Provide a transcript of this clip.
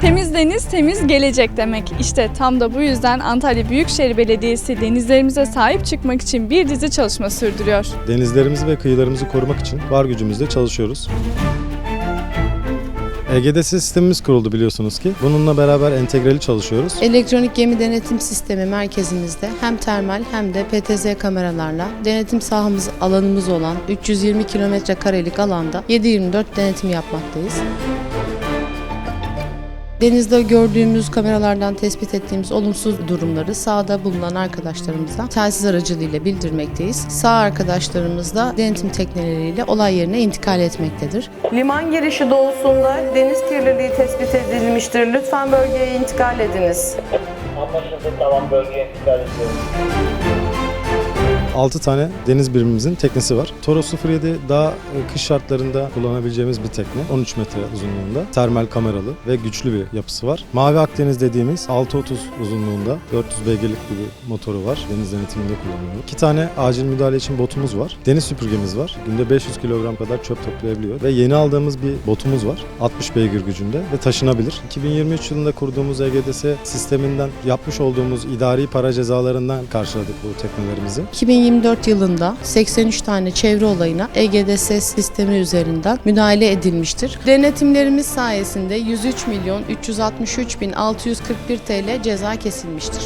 Temiz deniz, temiz gelecek demek. İşte tam da bu yüzden Antalya Büyükşehir Belediyesi denizlerimize sahip çıkmak için bir dizi çalışma sürdürüyor. Denizlerimizi ve kıyılarımızı korumak için var gücümüzle çalışıyoruz. EGDS sistemimiz kuruldu biliyorsunuz ki. Bununla beraber entegreli çalışıyoruz. Elektronik gemi denetim sistemi merkezimizde hem termal hem de PTZ kameralarla denetim sahamız alanımız olan 320 kilometre karelik alanda 7-24 denetim yapmaktayız. Denizde gördüğümüz kameralardan tespit ettiğimiz olumsuz durumları sahada bulunan arkadaşlarımıza telsiz aracılığıyla bildirmekteyiz. Sağ arkadaşlarımız da denetim tekneleriyle olay yerine intikal etmektedir. Liman girişi doğusunda deniz kirliliği tespit edilmiştir. Lütfen bölgeye intikal ediniz. Anlaşıldı tamam bölgeye intikal ediyoruz. 6 tane deniz birimimizin teknesi var. Toro 07 daha e, kış şartlarında kullanabileceğimiz bir tekne. 13 metre uzunluğunda. Termal kameralı ve güçlü bir yapısı var. Mavi Akdeniz dediğimiz 630 uzunluğunda 400 beygirlik bir motoru var. Deniz denetiminde kullanılıyor. İki tane acil müdahale için botumuz var. Deniz süpürgemiz var. Günde 500 kilogram kadar çöp toplayabiliyor. Ve yeni aldığımız bir botumuz var. 60 beygir gücünde ve taşınabilir. 2023 yılında kurduğumuz EGDS sisteminden yapmış olduğumuz idari para cezalarından karşıladık bu teknelerimizi. 2024 yılında 83 tane çevre olayına EGDS sistemi üzerinden müdahale edilmiştir. Denetimlerimiz sayesinde 103 milyon 363 bin 641 TL ceza kesilmiştir.